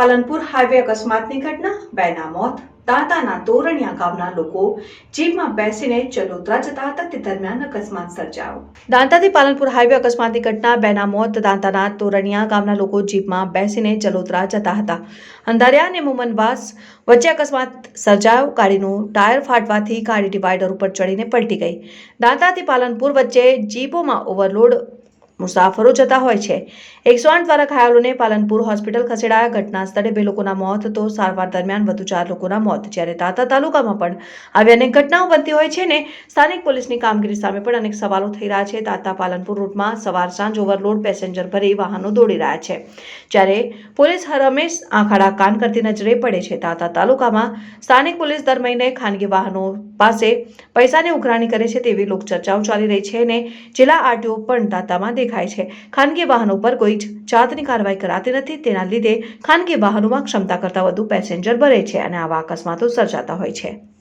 Palanpur highway અકસ્માતની ઘટના, બેના મોત, દાંતાના તોરણિયા ગામના લોકો જીપમાં બેસીને ચલોતરા જતા હતા. તે દરમિયાન અકસ્માત સર્જાયો. દાંતાથી પાલનપુર હાઈવે અકસ્માતની ઘટના, બેના મોત, દાંતાના તોરણિયા ગામના લોકો જીપમાં બેસીને ચલોતરા જતા હતા. અંધારિયા અને મુમનવાસ વચ્ચે અકસ્માત સર્જાયો. ગાડીનું ટાયર ફાટવાથી ગાડી ડિવાઈડર ઉપર ચડીને પલટી ગઈ. દાંતાથી પાલનપુર વચ્ચે જીપોમાં ઓવરલોડ મુસાફરો જતા હોય છે. એકસો આઠ દ્વારા ઘાયલોને પાલનપુર હોસ્પિટલ ખસેડાયા. ઘટના સ્થળે બે લોકોના મોત, તો સારવાર દરમિયાન વધુ ચાર લોકોના મોત. જ્યારે તાતા તાલુકામાં પણ આવી અનેક ઘટનાઓ બનતી હોય છે ને, સ્થાનિક પોલીસની કામગીરી સામે પણ અનેક સવાલો થઈ રહ્યા છે. તાતા પાલનપુર રૂટમાં સવાર સાંજ ઓવરલોડ, પેસેન્જર ભરી વાહનો દોડી રહ્યા છે. જ્યારે પોલીસ હર હંમેશ આંખાડા કાન કરતી નજરે પડે છે. તાતા તાલુકામાં સ્થાનિક પોલીસ દર મહિને ખાનગી વાહનો પાસે પૈસાની ઉઘરાણી કરે છે તેવી લોકચર્ચાઓ ચાલી રહી છે અને જિલ્લા આરટીઓ પણ દાતામાં દેખાય છે. ખાનગી વાહનો પર કોઈ જાતની કાર્યવાહી કરાતી નથી. તેના લીધે ખાનગી વાહનોમાં ક્ષમતા કરતાં વધુ પેસેન્જર ભરે છે અને આવા અકસ્માતો સર્જાતા હોય છે.